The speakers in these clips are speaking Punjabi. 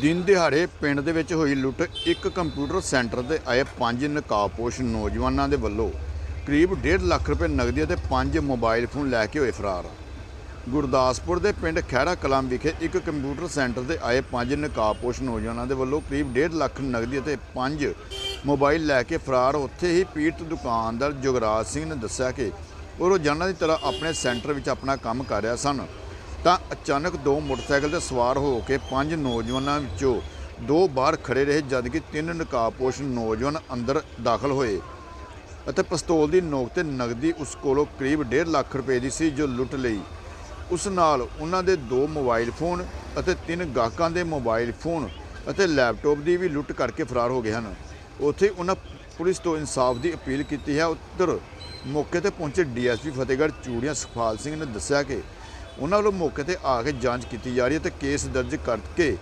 ਦਿਨ ਦਿਹਾੜੇ ਪਿੰਡ ਦੇ ਵਿੱਚ ਹੋਈ ਲੁੱਟ ਇੱਕ ਕੰਪਿਊਟਰ ਸੈਂਟਰ ਤੇ ਆਏ ਪੰਜ ਨਕਾਬਪੋਸ਼ ਨੌਜਵਾਨਾਂ ਦੇ ਵੱਲੋਂ ਕਰੀਬ 1.5 ਲੱਖ ਰੁਪਏ ਨਗਦੀ ਅਤੇ ਪੰਜ ਮੋਬਾਈਲ ਫੋਨ ਲੈ ਕੇ ਹੋਏ ਫਰਾਰ। ਗੁਰਦਾਸਪੁਰ ਦੇ ਪਿੰਡ ਖਹਿਰਾ ਕਲਾਂ ਵਿਖੇ ਇੱਕ ਕੰਪਿਊਟਰ ਸੈਂਟਰ ਤੇ ਆਏ ਪੰਜ ਨਕਾਬਪੋਸ਼ ਨੌਜਵਾਨਾਂ ਦੇ ਵੱਲੋਂ ਕਰੀਬ 1.5 ਲੱਖ ਨਗਦੀ ਅਤੇ ਪੰਜ ਮੋਬਾਈਲ ਲੈ ਕੇ ਫਰਾਰ। ਉੱਥੇ ਹੀ ਪੀੜਤ ਦੁਕਾਨਦਾਰ ਜੁਗਰਾਜ ਸਿੰਘ ਨੇ ਦੱਸਿਆ ਕਿ ਉਹ ਰੋਜ਼ਾਨਾ ਦੀ ਤਰ੍ਹਾਂ ਆਪਣੇ ਸੈਂਟਰ ਵਿੱਚ ਆਪਣਾ ਕੰਮ ਕਰ ਰਿਹਾ ਸਨ। ਤਾਂ ਅਚਾਨਕ ਦੋ ਮੋਟਰਸਾਈਕਲ ਤੇ ਸਵਾਰ ਹੋ ਕੇ ਪੰਜ ਨੌਜਵਾਨਾਂ ਵਿੱਚੋਂ ਦੋ ਬਾਹਰ ਖੜੇ ਰਹੇ, ਜਦਕਿ ਤਿੰਨ ਨਕਾਬਪੋਸ਼ ਨੌਜਵਾਨ ਅੰਦਰ ਦਾਖਲ ਹੋਏ ਅਤੇ ਪਿਸਤੌਲ ਦੀ ਨੋਕ ਤੇ ਨਗਦੀ ਉਸ ਕੋਲੋਂ ਕਰੀਬ 1.5 ਲੱਖ ਰੁਪਏ ਦੀ ਸੀ, ਜੋ ਲੁੱਟ ਲਈ। ਉਸ ਨਾਲ ਉਹਨਾਂ ਦੇ ਦੋ ਮੋਬਾਈਲ ਫੋਨ ਅਤੇ ਤਿੰਨ ਗਾਹਕਾਂ ਦੇ ਮੋਬਾਈਲ ਫੋਨ ਅਤੇ ਲੈਪਟਾਪ ਦੀ ਵੀ ਲੁੱਟ ਕਰਕੇ ਫਰਾਰ ਹੋ ਗਏ ਹਨ। ਉੱਥੇ ਉਹਨਾਂ ਪੁਲਿਸ ਤੋਂ ਇਨਸਾਫ ਦੀ ਅਪੀਲ ਕੀਤੀ ਹੈ। ਉੱਤਰ ਮੌਕੇ ਤੇ ਪਹੁੰਚੇ ਡੀਐਸਪੀ ਫਤਿਹਗੜ੍ਹ ਚੂੜੀਆਂ ਸੁਖਪਾਲ ਸਿੰਘ ਨੇ ਦੱਸਿਆ ਕਿ ਉਹਨਾਂ ਵੱਲੋਂ ਮੌਕੇ ਤੇ ਆ ਕੇ ਜਾਂਚ ਕੀਤੀ ਜਾ ਰਹੀ ਹੈ ਤੇ ਕੇਸ ਦਰਜ ਕਰਕੇ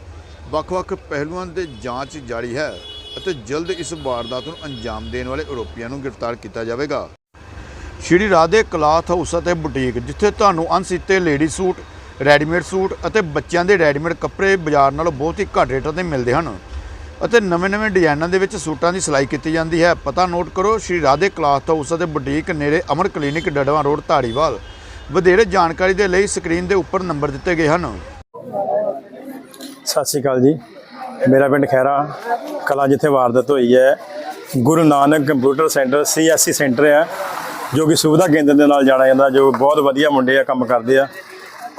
ਵੱਖ-ਵੱਖ ਪਹਿਲੂਆਂ ਦੇ ਜਾਂਚ ਜਾਰੀ ਹੈ ਅਤੇ ਜਲਦ ਇਸ ਵਾਰਦਾਤ ਨੂੰ ਅੰਜਾਮ ਦੇਣ ਵਾਲੇ ਆਰੋਪੀਆਂ ਨੂੰ ਗ੍ਰਿਫਤਾਰ ਕੀਤਾ ਜਾਵੇਗਾ। ਸ਼੍ਰੀ ਰਾਧੇ ਕਲਾਥ ਹਾਊਸ ਅਤੇ ਬੁਟੀਕ, ਜਿੱਥੇ ਤੁਹਾਨੂੰ ਅਣਸੀਤੇ ਲੇਡੀ ਸੂਟ, ਰੈਡੀਮੇਡ ਸੂਟ ਅਤੇ ਬੱਚਿਆਂ ਦੇ ਰੈਡੀਮੇਡ ਕੱਪੜੇ ਬਾਜ਼ਾਰ ਨਾਲੋਂ ਬਹੁਤ ਹੀ ਘੱਟ ਰੇਟਾਂ ਤੇ ਮਿਲਦੇ ਹਨ ਅਤੇ ਨਵੇਂ-ਨਵੇਂ ਡਿਜ਼ਾਈਨਾਂ ਦੇ ਵਿੱਚ ਸੂਟਾਂ ਦੀ ਸਿਲਾਈ ਕੀਤੀ ਜਾਂਦੀ ਹੈ। ਪਤਾ ਨੋਟ ਕਰੋ, ਸ਼੍ਰੀ ਰਾਧੇ ਕਲਾਥ ਹਾਊਸ ਅਤੇ ਬੁਟੀਕ ਨੇੜੇ ਅਮਰ ਕਲੀਨਿਕ ਡੜਵਾ ਰੋਡ, ਧਾਰੀਵਾਲ। ਵਧੇਰੇ ਜਾਣਕਾਰੀ ਦੇ ਲਈ ਸਕਰੀਨ ਦੇ ਉੱਪਰ ਨੰਬਰ ਦਿੱਤੇ ਗਏ ਹਨ। ਸਤਿ ਸ਼੍ਰੀ ਅਕਾਲ ਜੀ। ਮੇਰਾ ਪਿੰਡ ਖੈਰਾ ਕਲਾ ਜਿੱਥੇ ਵਾਰਦਾਤ ਹੋਈ ਹੈ, Guru Nanak computer centre C S C centre ਹੈ, ਜੋ ਕਿ ਸੁਵਿਧਾ ਕੇਂਦਰ ਦੇ ਨਾਲ ਜਾਣਿਆ ਜਾਂਦਾ, ਜੋ ਬਹੁਤ ਵਧੀਆ ਮੁੰਡੇ ਆ, ਕੰਮ ਕਰਦੇ ਆ,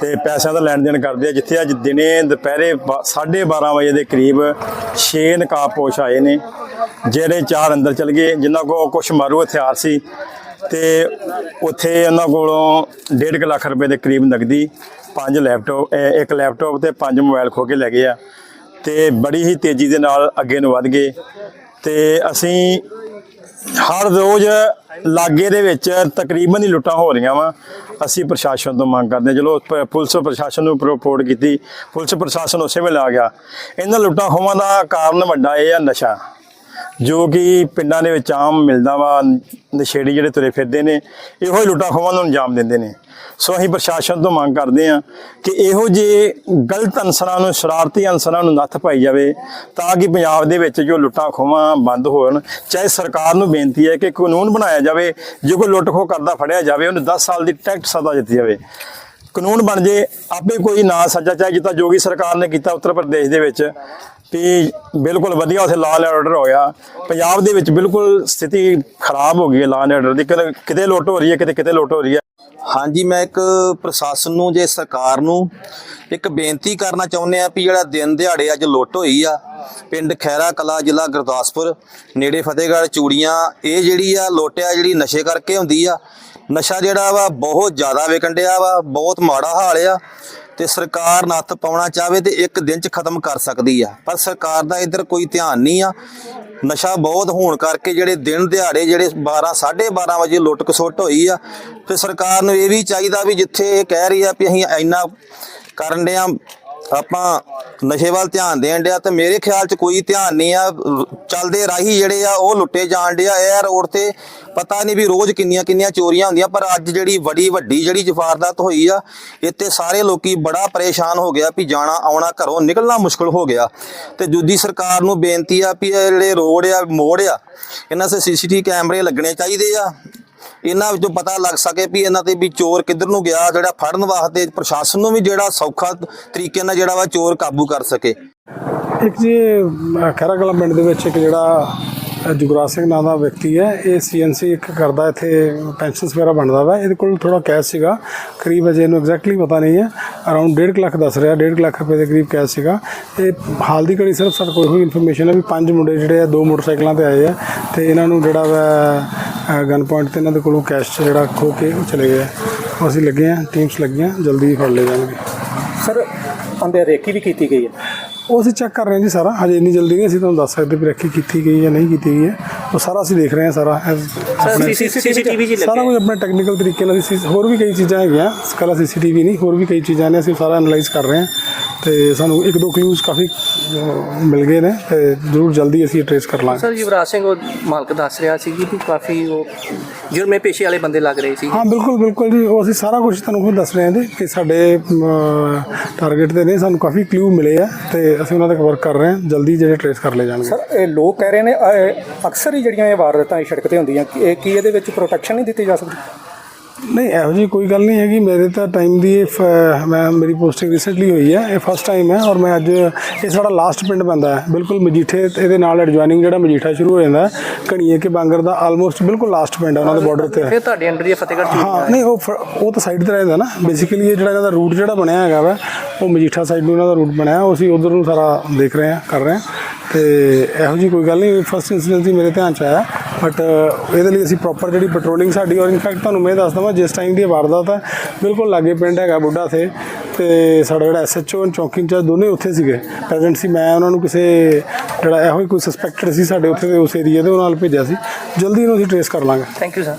ਤੇ ਪੈਸਿਆਂ ਦਾ ਲੈਣ ਦੇਣ ਕਰਦੇ ਆ, ਜਿੱਥੇ ਅੱਜ ਦਿਨੇ ਦੁਪਹਿਰੇ 12:30 ਵਜੇ ਦੇ ਕਰੀਬ 6 ਨਕਾਬਪੋਸ਼ ਆਏ ਨੇ, ਜਿਹੜੇ ਚਾਰ ਅੰਦਰ ਚਲ ਗਏ, ਜਿਨ੍ਹਾਂ ਕੋਲ ਕੁਝ ਮਾਰੂ ਹਥਿਆਰ ਸੀ ਤੇ ਉੱਥੇ ਉਹਨਾਂ ਕੋਲੋਂ 1.5 ਲੱਖ ਰੁਪਏ ਦੇ ਕਰੀਬ ਨਗਦੀ, ਪੰਜ ਲੈਪਟਾਪ ਇੱਕ ਲੈਪਟਾਪ ਤੇ ਪੰਜ ਮੋਬਾਈਲ ਖੋ ਕੇ ਲੈ ਗਏ ਆ। ਤੇ ਬੜੀ ਹੀ ਤੇਜ਼ੀ ਦੇ ਨਾਲ ਅੱਗੇ ਨੂੰ ਵੱਧ ਗਏ। ਤੇ ਅਸੀਂ ਹਰ ਰੋਜ਼ ਲਾਗੇ ਦੇ ਵਿੱਚ ਤਕਰੀਬਨ ਹੀ ਲੁੱਟਾਂ ਹੋ ਰਹੀਆਂ ਵਾ। ਅਸੀਂ ਪ੍ਰਸ਼ਾਸਨ ਤੋਂ ਮੰਗ ਕਰਦੇ ਹਾਂ। ਚਲੋ, ਪ- ਪੁਲਿਸ ਪ੍ਰਸ਼ਾਸਨ ਨੂੰ ਰਿਪੋਰਟ ਕੀਤੀ। ਪੁਲਿਸ ਪ੍ਰਸ਼ਾਸਨ ਉਸੇ ਵੇਲੇ ਆ ਗਿਆ। ਇਹਨਾਂ ਲੁੱਟਾਂ ਹੋਵਾਂ ਦਾ ਕਾਰਨ ਵੱਡਾ ਇਹ ਆ ਨਸ਼ਾ। ਜੋ ਕਿ ਪਿੰਡਾਂ ਦੇ ਵਿੱਚ ਆਮ ਮਿਲਦਾ ਵਾ, ਨਸ਼ੇੜੀ ਜਿਹੜੇ ਤੁਰੇ ਫਿਰਦੇ ਨੇ, ਇਹੋ ਹੀ ਲੁੱਟਾਂ ਖੋਹਾਂ ਨੂੰ ਅੰਜਾਮ ਦਿੰਦੇ ਨੇ। ਸੋ ਅਸੀਂ ਪ੍ਰਸ਼ਾਸਨ ਤੋਂ ਮੰਗ ਕਰਦੇ ਹਾਂ ਕਿ ਇਹੋ ਜਿਹੇ ਗਲਤ ਅਨਸਰਾਂ ਨੂੰ, ਸ਼ਰਾਰਤੀ ਅਨਸਰਾਂ ਨੂੰ ਨੱਥ ਪਾਈ ਜਾਵੇ ਤਾਂ ਕਿ ਪੰਜਾਬ ਦੇ ਵਿੱਚ ਜੋ ਲੁੱਟਾਂ ਖੋਹਾਂ ਬੰਦ ਹੋਣ, ਚਾਹੇ ਸਰਕਾਰ ਨੂੰ ਬੇਨਤੀ ਹੈ ਕਿ ਕਾਨੂੰਨ ਬਣਾਇਆ ਜਾਵੇ, ਜੇ ਕੋਈ ਲੁੱਟ ਖੋਹ ਕਰਦਾ ਫੜਿਆ ਜਾਵੇ, ਉਹਨੂੰ 10 ਸਾਲ ਦੀ ਟੈਕਟ ਸਜ਼ਾ ਦਿੱਤੀ ਜਾਵੇ। ਕਾਨੂੰਨ ਬਣ ਜੇ, ਆਪੇ ਕੋਈ ਨਾ ਸੱਜਾ ਚਾਹੇ ਜਿੱਦਾਂ ਜੋਗੀ ਸਰਕਾਰ ਨੇ ਕੀਤਾ ਉੱਤਰ ਪ੍ਰਦੇਸ਼ ਦੇ ਵਿੱਚ, ਵੀ ਬਿਲਕੁਲ ਵਧੀਆ ਉੱਥੇ ਲਾਅ ਐਂਡ ਆਰਡਰ ਹੋਇਆ ਪੰਜਾਬ ਦੇ ਵਿੱਚ ਬਿਲਕੁਲ ਸਥਿਤੀ ਖਰਾਬ ਹੋ ਗਈ ਹੈ ਲਾਅ ਐਂਡ ਆਰਡਰ ਦੀ, ਕਿਤੇ- ਕਿਤੇ ਲੁੱਟ ਹੋ ਰਹੀ ਹੈ, ਕਿਤੇ ਕਿਤੇ ਲੁੱਟ ਹੋ ਰਹੀ ਹੈ। ਹਾਂਜੀ, ਮੈਂ ਇੱਕ ਪ੍ਰਸ਼ਾਸਨ ਨੂੰ, ਜੇ ਸਰਕਾਰ ਨੂੰ ਇੱਕ ਬੇਨਤੀ ਕਰਨਾ ਚਾਹੁੰਦੇ ਆ ਵੀ ਜਿਹੜਾ ਦਿਨ ਦਿਹਾੜੇ ਅੱਜ ਲੁੱਟ ਹੋਈ ਆ, ਪਿੰਡ ਖੈਰਾ ਕਲਾ, ਜ਼ਿਲ੍ਹਾ ਗੁਰਦਾਸਪੁਰ, ਨੇੜੇ ਫਤਿਹਗੜ੍ਹ, ਚੂੜੀਆਂ, ਇਹ ਜਿਹੜੀ ਆ ਲੋਟਿਆ ਜਿਹੜੀ ਨਸ਼ੇ ਕਰਕੇ ਹੁੰਦੀ ਆ ਨਸ਼ਾ ਜਿਹੜਾ ਵਾ ਬਹੁਤ ਜ਼ਿਆਦਾ ਵਿਕਣ ਡਿਆ ਵਾ, ਬਹੁਤ ਮਾੜਾ ਹਾਲ ਆ ਤੇ ਸਰਕਾਰ ਨੱਥ ਪਾਉਣਾ ਚਾਹਵੇ ਤੇ ਇੱਕ ਦਿਨ ਚ ਖਤਮ ਕਰ ਸਕਦੀ ਆ। ਪਰ ਸਰਕਾਰ ਦਾ ਇੱਧਰ ਕੋਈ ਧਿਆਨ ਨਹੀਂ ਆ। ਨਸ਼ਾ ਬਹੁਤ ਹੋਣ ਕਰਕੇ ਜਿਹੜੇ ਦਿਨ ਦਿਹਾੜੇ ਜਿਹੜੇ 12 12:30 ਵਜੇ ਲੁੱਟ ਖਸੁੱਟ ਹੋਈ ਆ ਤੇ ਸਰਕਾਰ ਨੂੰ ਇਹ ਵੀ ਚਾਹੀਦਾ ਵੀ ਜਿੱਥੇ ਇਹ ਕਹਿ ਰਹੀ ਆ ਵੀ ਅਸੀਂ ਇੰਨਾ ਕਰਨ ਡਿਆ ਆਪਾਂ ਨਸ਼ੇ ਵੱਲ ਧਿਆਨ ਦੇਣ ਡਿਆ ਤੇ ਮੇਰੇ ਖਿਆਲ 'ਚ ਕੋਈ ਧਿਆਨ ਨਹੀਂ ਆ। ਚੱਲਦੇ ਰਾਹੀ ਜਿਹੜੇ ਆ, ਉਹ ਲੁੱਟੇ ਜਾਣ ਡਿਆ ਇਹ ਰੋਡ ਤੇ ਪਤਾ ਨਹੀਂ ਵੀ ਰੋਜ਼ ਕਿੰਨੀਆਂ ਕਿੰਨੀਆਂ ਚੋਰੀਆਂ ਹੁੰਦੀਆਂ, ਪਰ ਅੱਜ ਜਿਹੜੀ ਵੱਡੀ ਵੱਡੀ ਜਿਹੜੀ ਜਫਾਰਦਾਤ ਹੋਈ ਆ, ਇੱਥੇ ਸਾਰੇ ਲੋਕੀ ਬੜਾ ਪਰੇਸ਼ਾਨ ਹੋ ਗਿਆ ਵੀ ਜਾਣਾ, ਆਉਣਾ, ਘਰੋਂ ਨਿਕਲਣਾ ਮੁਸ਼ਕਲ ਹੋ ਗਿਆ। ਤੇ ਦੂਜੀ ਸਰਕਾਰ ਨੂੰ ਬੇਨਤੀ ਆ ਵੀ ਇਹ ਜਿਹੜੇ ਰੋਡ ਆ, ਮੋੜ ਆ, ਇਹਨਾਂ 'ਤੇ ਸੀਸੀਟੀਵੀ ਕੈਮਰੇ ਲੱਗਣੇ ਚਾਹੀਦੇ ਆ। ਇਹਨਾਂ ਵਿੱਚੋਂ ਪਤਾ ਲੱਗ ਸਕੇ ਵੀ ਇਹਨਾਂ ਤੇ ਵੀ ਚੋਰ ਕਿੱਧਰ ਨੂੰ ਗਿਆ ਜਿਹੜਾ ਫੜਨ ਵਾਸਤੇ ਪ੍ਰਸ਼ਾਸਨ ਨੂੰ ਵੀ ਜਿਹੜਾ ਸੌਖਾ ਤਰੀਕੇ ਨਾਲ ਜਿਹੜਾ ਵਾ ਚੋਰ ਕਾਬੂ ਕਰ ਸਕੇ। ਇੱਕ ਜੀ ਅਹ, ਪਿੰਡ ਦੇ ਵਿੱਚ ਇੱਕ ਜਿਹੜਾ ਜੁਗਰਾਜ ਸਿੰਘ ਨਾਂ ਦਾ ਵਿਅਕਤੀ ਹੈ। ਇਹ ਸੀਐਨਸੀ ਇੱਕ ਕਰਦਾ, ਇੱਥੇ ਪੈਨਸ਼ਨਸ ਵਗੈਰਾ ਬਣਦਾ ਵਾ। ਇਹਦੇ ਕੋਲ ਥੋੜਾ ਕੈਸ਼ ਸੀਗਾ। ਕਰੀਬ ਅਜੇ ਇਹਨੂੰ ਐਗਜ਼ੈਕਟਲੀ ਪਤਾ ਨਹੀਂ ਹੈ। ਅਰਾਊਂਡ 1.5 ਲੱਖ ਦੱਸ ਰਿਹਾ 1.5 ਲੱਖ ਰੁਪਏ ਦੇ ਕਰੀਬ ਕੈਸ਼ ਸੀਗਾ। ਇਹ ਹਾਲ ਦੀ ਘੜੀ ਸਿਰਫ ਸਾਡੇ ਕੋਲ ਇਹੋ ਇਨਫੋਰਮੇਸ਼ਨ ਹੈ ਵੀ ਪੰਜ ਮੁੰਡੇ ਜਿਹੜੇ ਆ, ਦੋ ਮੋਟਰਸਾਈਕਲਾਂ ਤੇ ਆਏ ਆ। ਤੇ ਇਹਨਾਂ ਨੂੰ ਜਿਹੜਾ ਵਾ ਗਨ ਪੁਆਇੰਟ ਤੇ ਇਹਨਾਂ ਦੇ ਕੋਲੋਂ ਕੈਸ਼ ਜਿਹੜਾ ਖੋ ਕੇ ਉਹ ਚਲੇ ਗਏ। ਅਸੀਂ ਲੱਗੇ ਆ ਟੀਮਸ ਲੱਗੀਆਂ, ਜਲਦੀ ਫੜ ਲਏ ਜਾਣਗੇ। ਸਰ ਅੰਦਰ ਰੇਕੀ ਵੀ ਕੀਤੀ ਗਈ ਹੈ। ਉਹ ਅਸੀਂ ਚੈੱਕ ਕਰ ਰਹੇ ਹਾਂ ਜੀ ਸਾਰਾ। ਹਜੇ ਇੰਨੀ ਜਲਦੀ ਨਹੀਂ ਅਸੀਂ ਤੁਹਾਨੂੰ ਦੱਸ ਸਕਦੇ ਵੀ ਰੱਖੀ ਕੀਤੀ ਗਈ ਜਾਂ ਨਹੀਂ ਕੀਤੀ ਗਈ ਹੈ। ਉਹ ਸਾਰਾ ਅਸੀਂ ਦੇਖ ਰਹੇ ਹਾਂ ਸਾਰਾ। ਆਪਣੇ- ਸੀਸੀਟੀਵੀ ਜੀ ਸਾਰਾ ਕੁਝ ਆਪਣੇ ਟੈਕਨੀਕਲ ਤਰੀਕੇ ਨਾਲ ਅਸੀਂ ਹੋਰ ਵੀ ਕਈ ਚੀਜ਼ਾਂ ਹੈਗੀਆਂ। ਕੱਲਾ ਸੀਸੀਟੀਵੀ ਨਹੀਂ ਹੋਰ ਵੀ ਕਈ ਚੀਜ਼ਾਂ ਨੇ ਅਸੀਂ ਸਾਰਾ ਐਨਾਲਾਈਜ਼ ਕਰ ਰਹੇ ਹਾਂ। ਤੇ ਸਾਨੂੰ ਇੱਕ ਦੋ ਕਲੂਜ਼ ਕਾਫੀ ਅਹ, ਮਿਲ ਗਏ ਨੇ ਤੇ ਜ਼ਰੂਰ ਜਲਦੀ ਅਸੀਂ ਟ੍ਰੇਸ ਕਰ ਲਾਂਗੇ। ਸਰ ਯੁਵਰਾਜ ਸਿੰਘ ਉਹ ਮਾਲਕ ਦੱਸ ਰਿਹਾ ਸੀ ਕਿ ਕਾਫੀ ਉਹ ਜੁਰਮੇ ਪੇਸ਼ੇ ਵਾਲੇ ਬੰਦੇ ਲੱਗ ਰਹੇ ਸੀ। ਹਾਂ ਬਿਲਕੁਲ ਬਿਲਕੁਲ ਜੀ। ਉਹ ਅਸੀਂ ਸਾਰਾ ਕੁਝ ਤੁਹਾਨੂੰ ਖੁਦ ਦੱਸ ਰਹੇ ਹਾਂ ਜੀ ਕਿ ਸਾਡੇ ਟਾਰਗੇਟ ਤੇ ਨੇ। ਸਾਨੂੰ ਕਾਫੀ ਕਲੂ ਮਿਲੇ ਆ ਤੇ ਅਸੀਂ ਉਹਨਾਂ ਤੇ ਵਰਕ ਕਰ ਰਹੇ ਹਾਂ। ਜਲਦੀ ਜਿਹੜੇ ਟ੍ਰੇਸ ਕਰ ਲਏ ਜਾਣਗੇ। ਸਰ ਇਹ ਲੋਕ ਕਹਿ ਰਹੇ ਨੇ ਅਹ, ਅਕਸਰ ਹੀ ਜਿਹੜੀਆਂ ਇਹ ਵਾਰਦਾਤਾਂ ਇਹ ਸੜਕ ਤੇ ਹੁੰਦੀਆਂ ਕੀ ਇਹ- ਕੀ ਇਹਦੇ ਵਿੱਚ ਪ੍ਰੋਟੈਕਸ਼ਨ ਨਹੀਂ ਦਿੱਤੀ ਜਾ ਸਕਦੀ? ਨਹੀਂ ਇਹੋ ਜਿਹੀ ਕੋਈ ਗੱਲ ਨਹੀਂ ਹੈਗੀ। ਮੇਰੇ ਤਾਂ ਟਾਈਮ ਦੀ ਇਹ ਮੈਂ ਮੇਰੀ ਪੋਸਟਿੰਗ ਰੀਸੈਂਟਲੀ ਹੋਈ ਹੈ। ਇਹ ਫਸਟ ਟਾਈਮ ਹੈ ਔਰ ਮੈਂ ਅੱਜ ਇਹ ਸਾਡਾ ਲਾਸਟ ਪਿੰਡ ਪੈਂਦਾ ਹੈ। ਬਿਲਕੁਲ ਮਜੀਠੇ ਇਹਦੇ ਨਾਲ ਐਡਜੋਇਨਿੰਗ ਜਿਹੜਾ ਮਜੀਠਾ ਸ਼ੁਰੂ ਹੋ ਜਾਂਦਾ ਹੈ ਘਣੀਏ ਕੇ ਬਾਂਗਰ ਦਾ ਆਲਮੋਸਟ ਬਿਲਕੁਲ ਲਾਸਟ ਪਿੰਡ ਹੈ ਉਹਨਾਂ ਦੇ ਬਾਰਡਰ ਤੇ ਫਿਰ ਤੁਹਾਡੇ ਅੰਡਰ ਹੀ ਫਤਿਹਗੜ੍ਹ ਹਾਂ ਨਹੀਂ ਉਹ ਉਹ ਤਾਂ ਸਾਈਡ ਤੇ ਰਹਿੰਦਾ ਨਾ। ਬੇਸਿਕਲੀ ਇਹ ਜਿਹੜਾ ਇਹਦਾ ਰੂਟ ਜਿਹੜਾ ਬਣਿਆ ਹੈਗਾ ਵਾ ਉਹ ਮਜੀਠਾ ਸਾਈਡ ਨੂੰ ਇਹਨਾਂ ਦਾ ਰੂਟ ਬਣਿਆ। ਉਹ ਅਸੀਂ ਉਧਰ ਨੂੰ ਸਾਰਾ ਦੇਖ ਰਹੇ ਹਾਂ ਕਰ ਰਹੇ ਹਾਂ। ਤੇ ਇਹੋ ਜੀ ਕੋਈ ਗੱਲ ਨਹੀਂ ਫਸਟ ਇਨਸੀਡੈਂਟ ਹੀ ਮੇਰੇ ਧਿਆਨ ਚ ਆਇਆ। ਬਟ uh, ਇਹਦੇ ਲਈ ਅਸੀਂ ਪ੍ਰੋਪਰ ਜਿਹੜੀ ਪੈਟਰੋਲਿੰਗ ਸਾਡੀ, ਔਰ ਇਨਫੈਕਟ ਤੁਹਾਨੂੰ ਮੈਂ ਦੱਸ ਦਵਾਂ, ਜਿਸ ਟਾਈਮ ਦੀ ਇਹ ਵਾਰਦਾਤ ਹੈ ਬਿਲਕੁਲ ਲਾਗੇ ਪਿੰਡ ਹੈਗਾ ਬੁੱਢਾ ਥੇ ਤੇ ਸਾਡਾ ਜਿਹੜਾ ਐਸਐਚਓ ਚੌਂਕੀ ਇੰਚਾਰਜ ਦੋਨੇ ਉੱਥੇ ਸੀਗੇ। ਪ੍ਰੈਜ਼ੈਂਟ ਸੀ, ਮੈਂ ਉਹਨਾਂ ਨੂੰ ਕਿਸੇ, ਜਿਹੜਾ ਇਹੋ ਹੀ ਕੋਈ ਸਸਪੈਕਟਡ ਸੀ ਸਾਡੇ ਉੱਥੇ ਦੇ ਉਸ ਏਰੀਆ ਦੇ, ਉਹਨਾਂ ਨਾਲ ਭੇਜਿਆ ਸੀ। ਜਲਦੀ ਇਹਨੂੰ ਅਸੀਂ ਟ੍ਰੇਸ ਕਰ ਲਾਂਗੇ। Thank you sir